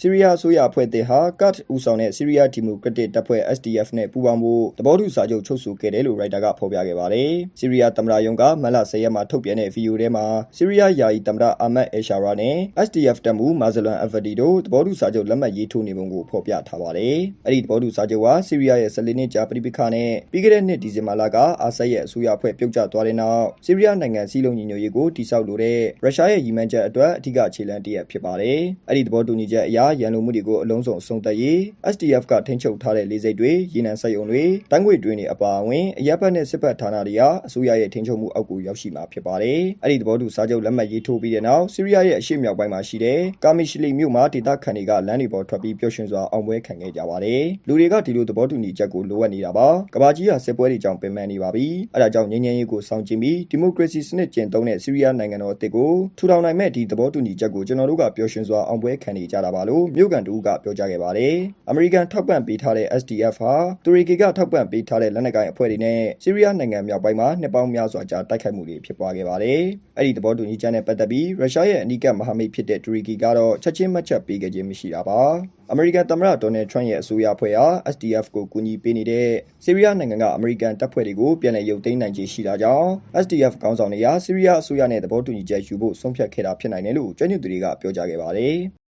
ဆီးရီးယားအစိုးရအဖွဲ့သစ်ဟာကတ်ဦးဆောင်တဲ့ဆီးရီးယားဒီမိုကရက်တစ်တပ်ဖွဲ့ SDF နဲ့ပူးပေါင်းဖို့သဘောတူစာချုပ်ချုပ်ဆိုခဲ့တယ်လို့ရိုက်တာကဖော်ပြခဲ့ပါတယ်။ဆီးရီးယားသမ္မတရုံးကမတ်လ10ရက်မှာထုတ်ပြန်တဲ့ဗီဒီယိုထဲမှာဆီးရီးယားယာယီသမ္မတအာမတ်အယ်ရှာရာနဲ့ SDF တပ်မှုမာဇလွန်အဗဒီတို့သဘောတူစာချုပ်လက်မှတ်ရေးထိုးနေပုံကိုဖော်ပြထားပါတယ်။အဲ့ဒီသဘောတူစာချုပ်ဟာဆီးရီးယားရဲ့14နှစ်ကြာပြည်ပခါနဲ့ပြီးခဲ့တဲ့နှစ်ဒီဇင်ဘာလကအာဆတ်ရဲ့အစိုးရအဖွဲ့ပြုတ်ကျသွားတဲ့နောက်ဆီးရီးယားနိုင်ငံစီးလုံးညီညွတ်ရေးကိုတိစောက်လိုတဲ့ရုရှားရဲ့ရည်မှန်းချက်အတွက်အထူးအခြေလှမ်းတစ်ရပ်ဖြစ်ပါတယ်။အဲ့ဒီသဘောတူညီချက်အရရန်လိုမှုတွေကိုအလုံးစုံအဆုံးသတ်ရေး SDF ကထိန်းချုပ်ထားတဲ့လေဆိပ်တွေရေနံစက်ရုံတွေတန်းငွေတွင်းတွေအပါအဝင်အရက်ဘတ်နဲ့စစ်ဘက်ဌာနတွေဟာအစိုးရရဲ့ထိန်းချုပ်မှုအောက်ကိုရောက်ရှိမှာဖြစ်ပါတယ်။အဲ့ဒီသဘောတူစာချုပ်လက်မှတ်ရေးထိုးပြီးတဲ့နောက်ဆီးရီးယားရဲ့အရှေ့မြောက်ပိုင်းမှာရှိတဲ့ကာမီရှလီမြို့မှာဒေသခံတွေကလမ်းတွေပေါ်ထွက်ပြီးပျော်ရွှင်စွာအောင်ပွဲခံခဲ့ကြပါတယ်။လူတွေကဒီလိုသဘောတူညီချက်ကိုလိုအပ်နေတာပါ။ကမ္ဘာကြီးဟာစစ်ပွဲတွေကြောင့်ပင်ပန်းနေပါပြီ။အဲဒါကြောင့်ငြိမ်းချမ်းရေးကိုစောင့်ကြည့်ပြီးဒီမိုကရေစီစနစ်ကျင့်သုံးတဲ့ဆီးရီးယားနိုင်ငံတော်အသစ်ကိုထူထောင်နိုင်မဲ့ဒီသဘောတူညီချက်ကိုကျွန်တော်တို့ကပျော်ရွှင်စွာအောင်ပွဲခံနေကြတာပါလို့မြို့ကန်တူကပြောကြားခဲ့ပါတယ်။အမေရိကန်ထောက်ပံ့ပေးထားတဲ့ SDF ဟာတူရီကီကထောက်ပံ့ပေးထားတဲ့လက်နက်ကိုင်အဖွဲ့တွေနဲ့ဆီးရီးယားနိုင်ငံမြောက်ပိုင်းမှာနှစ်ပေါင်းများစွာကြာတိုက်ခိုက်မှုတွေဖြစ်ပွားခဲ့ပါတယ်။အဲ့ဒီသဘောတူညီချက်နဲ့ပတ်သက်ပြီးရုရှားရဲ့အနီးကပ်မဟာမိတ်ဖြစ်တဲ့တူရီကီကတော့ချက်ချင်းမှတ်ချက်ပေးခဲ့ခြင်းမရှိတာပါ။အမေရိကန်သမ္မတဒေါ်နယ်ထရန့်ရဲ့အစိုးရအဖွဲ့ဟာ SDF ကိုကူညီပေးနေတဲ့ဆီးရီးယားနိုင်ငံကအမေရိကန်တပ်ဖွဲ့တွေကိုပြန်လည်ရုပ်သိမ်းနိုင်ခြင်းရှိတာကြောင့် SDF ခေါင်းဆောင်တွေဟာဆီးရီးယားအစိုးရနဲ့သဘောတူညီချက်ယူဖို့ဆုံးဖြတ်ခဲ့တာဖြစ်နိုင်တယ်လို့ကျွမ်းကျင်သူတွေကပြောကြားခဲ့ပါတယ်။